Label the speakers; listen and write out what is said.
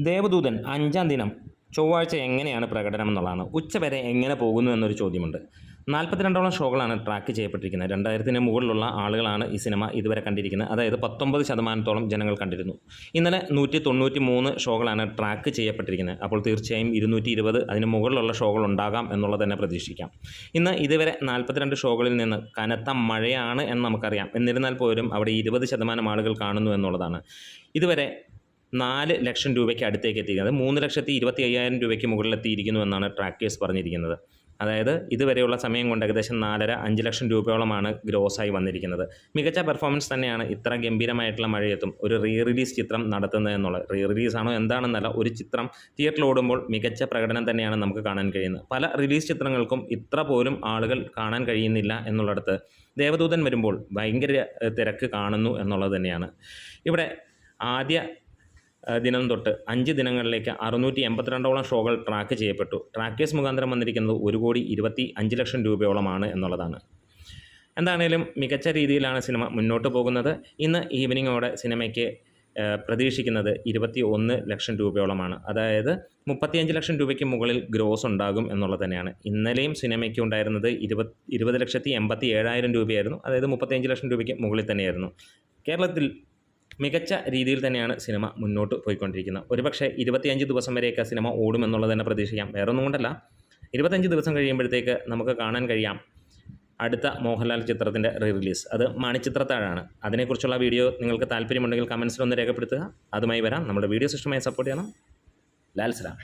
Speaker 1: ദേവദൂതൻ അഞ്ചാം ദിനം ചൊവ്വാഴ്ച എങ്ങനെയാണ് പ്രകടനം എന്നുള്ളതാണ്. ഉച്ചവരെ എങ്ങനെ പോകുന്നു എന്നൊരു ചോദ്യമുണ്ട്. നാൽപ്പത്തിരണ്ടോളം ഷോകളാണ് ട്രാക്ക് ചെയ്യപ്പെട്ടിരിക്കുന്നത്. രണ്ടായിരത്തിന് മുകളിലുള്ള ആളുകളാണ് ഈ സിനിമ ഇതുവരെ കണ്ടിരിക്കുന്നത്. അതായത് പത്തൊമ്പത് ശതമാനത്തോളം ജനങ്ങൾ കണ്ടിരുന്നു. ഇന്നലെ നൂറ്റി തൊണ്ണൂറ്റി മൂന്ന് ഷോകളാണ് ട്രാക്ക് ചെയ്യപ്പെട്ടിരിക്കുന്നത്. അപ്പോൾ തീർച്ചയായും ഇരുന്നൂറ്റി ഇരുപത് അതിന് മുകളിലുള്ള ഷോകൾ ഉണ്ടാകാം എന്നുള്ളത് തന്നെ പ്രതീക്ഷിക്കാം. ഇന്ന് ഇതുവരെ നാൽപ്പത്തിരണ്ട് ഷോകളിൽ നിന്ന് കനത്ത മഴയാണ് എന്ന് നമുക്കറിയാം. എന്നിരുന്നാൽ പോലും അവിടെ ഇരുപത് ശതമാനം ആളുകൾ കാണുന്നു എന്നുള്ളതാണ്. ഇതുവരെ നാല് ലക്ഷം രൂപയ്ക്ക് അടുത്തേക്ക് എത്തിയിരിക്കുന്നത് മൂന്ന് ലക്ഷത്തി ഇരുപത്തി അയ്യായിരം രൂപയ്ക്ക് മുകളിലെത്തിയിരിക്കുന്നു എന്നാണ് ട്രാക്കേഴ്സ് പറഞ്ഞിരിക്കുന്നത്. അതായത് ഇതുവരെയുള്ള സമയം കൊണ്ട് ഏകദേശം നാലര അഞ്ച് ലക്ഷം രൂപയോളമാണ് ഗ്രോസായി വന്നിരിക്കുന്നത്. മികച്ച പെർഫോമൻസ് തന്നെയാണ് ഇത്ര ഗംഭീരമായിട്ടുള്ള മഴയത്തും ഒരു റീ റിലീസ് ചിത്രം നടത്തുന്നത് എന്നുള്ളത് റീ റിലീസ് ആണോ എന്താണെന്നല്ല ഒരു ചിത്രം തിയേറ്ററിൽ ഓടുമ്പോൾ മികച്ച പ്രകടനം തന്നെയാണ് നമുക്ക് കാണാൻ കഴിയുന്നത്. പല റിലീസ് ചിത്രങ്ങൾക്കും ഇത്ര പോലും ആളുകൾ കാണാൻ കഴിയുന്നില്ല എന്നുള്ളിടത്ത് ദേവദൂതൻ വരുമ്പോൾ ഭയങ്കര തിരക്ക് കാണുന്നു എന്നുള്ളത് തന്നെയാണ്. ഇവിടെ ആദ്യ ദിനം തൊട്ട് അഞ്ച് ദിനങ്ങളിലേക്ക് അറുന്നൂറ്റി എൺപത്തിരണ്ടോളം ഷോകൾ ട്രാക്ക് ചെയ്യപ്പെട്ടു. ട്രാക്കേഴ്സ് മുഖാന്തരം വന്നിരിക്കുന്നത് ഒരു കോടി ഇരുപത്തി അഞ്ച് ലക്ഷം രൂപയോളമാണ് എന്നുള്ളതാണ്. എന്താണേലും മികച്ച രീതിയിലാണ് സിനിമ മുന്നോട്ട് പോകുന്നത്. ഇന്ന് ഈവനിങ്ങോടെ സിനിമയ്ക്ക് പ്രതീക്ഷിക്കുന്നത് ഇരുപത്തി ഒന്ന് ലക്ഷം രൂപയോളമാണ്. അതായത് മുപ്പത്തിയഞ്ച് ലക്ഷം രൂപയ്ക്ക് മുകളിൽ ഗ്രോസ് ഉണ്ടാകും എന്നുള്ളത് തന്നെയാണ്. ഇന്നലെയും സിനിമയ്ക്ക് ഉണ്ടായിരുന്നത് ഇരുപത് ഇരുപത് ലക്ഷത്തി എൺപത്തി ഏഴായിരം രൂപയായിരുന്നു. അതായത് മുപ്പത്തിയഞ്ച് ലക്ഷം രൂപയ്ക്ക് മുകളിൽ തന്നെയായിരുന്നു. കേരളത്തിൽ മികച്ച രീതിയിൽ തന്നെയാണ് സിനിമ മുന്നോട്ട് പോയിക്കൊണ്ടിരിക്കുന്നത്. ഒരുപക്ഷെ ഇരുപത്തിയഞ്ച് ദിവസം വരെയൊക്കെ സിനിമ ഓടുമെന്നുള്ളത് തന്നെ പ്രതീക്ഷിക്കാം. വേറെ ഒന്നും കൊണ്ടല്ല. ഇരുപത്തഞ്ച് ദിവസം കഴിയുമ്പോഴത്തേക്ക് നമുക്ക് കാണാൻ കഴിയാം അടുത്ത മോഹൻലാൽ ചിത്രത്തിന്റെ റീ റിലീസ് അത് മണിച്ചിത്രത്താഴാണ്. അതിനെക്കുറിച്ചുള്ള വീഡിയോ നിങ്ങൾക്ക് താല്പര്യമുണ്ടെങ്കിൽ കമൻസിൽ ഒന്ന് രേഖപ്പെടുത്തുക. അതുമായി വരാം. നമ്മുടെ വീഡിയോ സിസ്റ്റമായി സപ്പോർട്ട് ചെയ്യണം. ലാൽ സലാം.